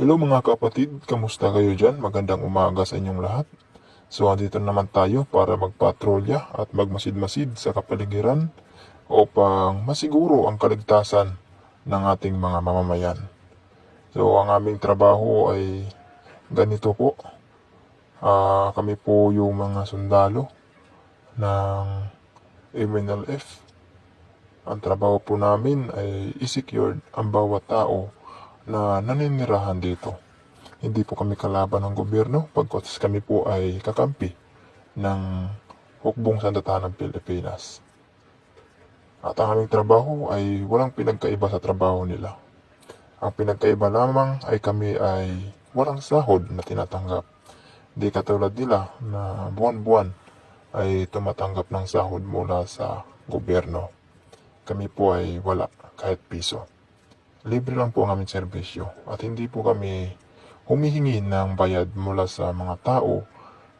Hello mga kapatid, kamusta kayo dyan? Magandang umaga sa inyong lahat. So andito naman tayo para magpatrolya at magmasid-masid sa kapaligiran upang masiguro ang kaligtasan ng ating mga mamamayan. So ang aming trabaho ay ganito po. Ah, kami po yung mga sundalo ng MNLF. Ang trabaho po namin ay i-secure ang bawat tao na naninirahan dito. Hindi po kami kalaban ng gobyerno pagkatapos kami po ay kakampi ng hukbong sandata ng Pilipinas. At ang aming trabaho ay walang pinagkaiba sa trabaho nila. Ang pinagkaiba lamang ay kami ay walang sahod na tinatanggap. Di katulad nila na buwan-buwan ay tumatanggap ng sahod mula sa gobyerno. Kami po ay wala kahit piso. Libre lang po ang aming serbisyo at hindi po kami humihingi ng bayad mula sa mga tao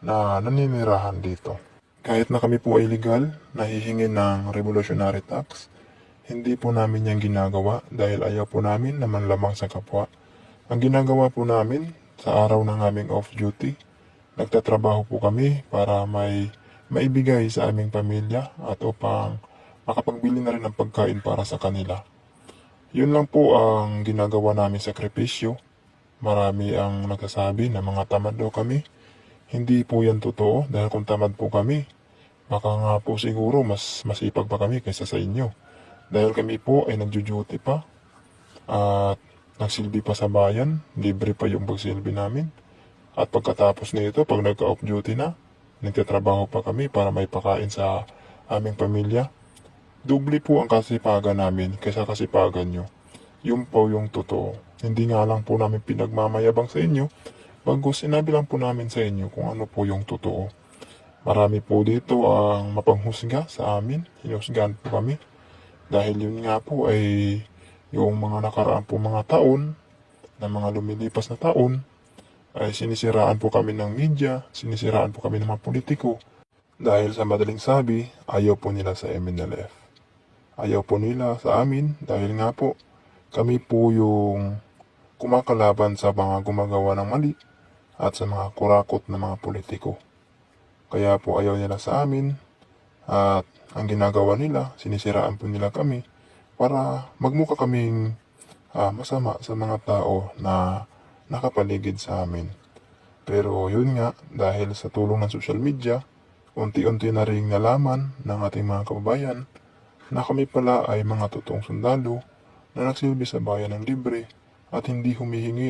na naninirahan dito. Kahit na kami po ay legal, nahihingi ng revolutionary tax, hindi po namin yan ginagawa dahil ayaw po namin naman lamang sa kapwa. Ang ginagawa po namin sa araw ng aming off-duty, nagtatrabaho po kami para may maibigay sa aming pamilya at upang makapagbili na rin ng pagkain para sa kanila. Yun lang po ang ginagawa namin sakripisyo. Marami ang nagsasabi na mga tamad daw kami. Hindi po yan totoo dahil kung tamad po kami, baka nga po siguro mas masipag pa kami kaysa sa inyo. Dahil kami po ay nagjo-duty pa at nagsilbi pa sa bayan, libre pa yung pagsilbi namin. At pagkatapos nito, pag nagka-off duty na, nagtatrabaho pa kami para may pakain sa aming pamilya. Doble po ang kasipagan namin kaysa kasipagan nyo. Yun po yung totoo. Hindi nga lang po namin pinagmamayabang sa inyo, bago sinabi lang po namin sa inyo kung ano po yung totoo. Marami po dito ang mapanghusga sa amin, hinusgahan po kami. Dahil yun nga po ay yung mga nakaraan po mga taon, na mga lumilipas na taon, ay sinisiraan po kami ng media, sinisiraan po kami ng mga politiko. Dahil sa madaling sabi, ayaw po nila sa MNLF. Ayaw po nila sa amin dahil nga po kami po yung kumakalaban sa mga gumagawa ng mali at sa mga kurakot na mga politiko. Kaya po ayaw nila sa amin at ang ginagawa nila, sinisiraan po nila kami para magmukha kaming ah, masama sa mga tao na nakapaligid sa amin. Pero yun nga, dahil sa tulong ng social media, unti-unti na rin nalaman ng ating mga kababayan na kami pala ay mga totoong sundalo na nagsilbi sa bayan ng libre at hindi humihingi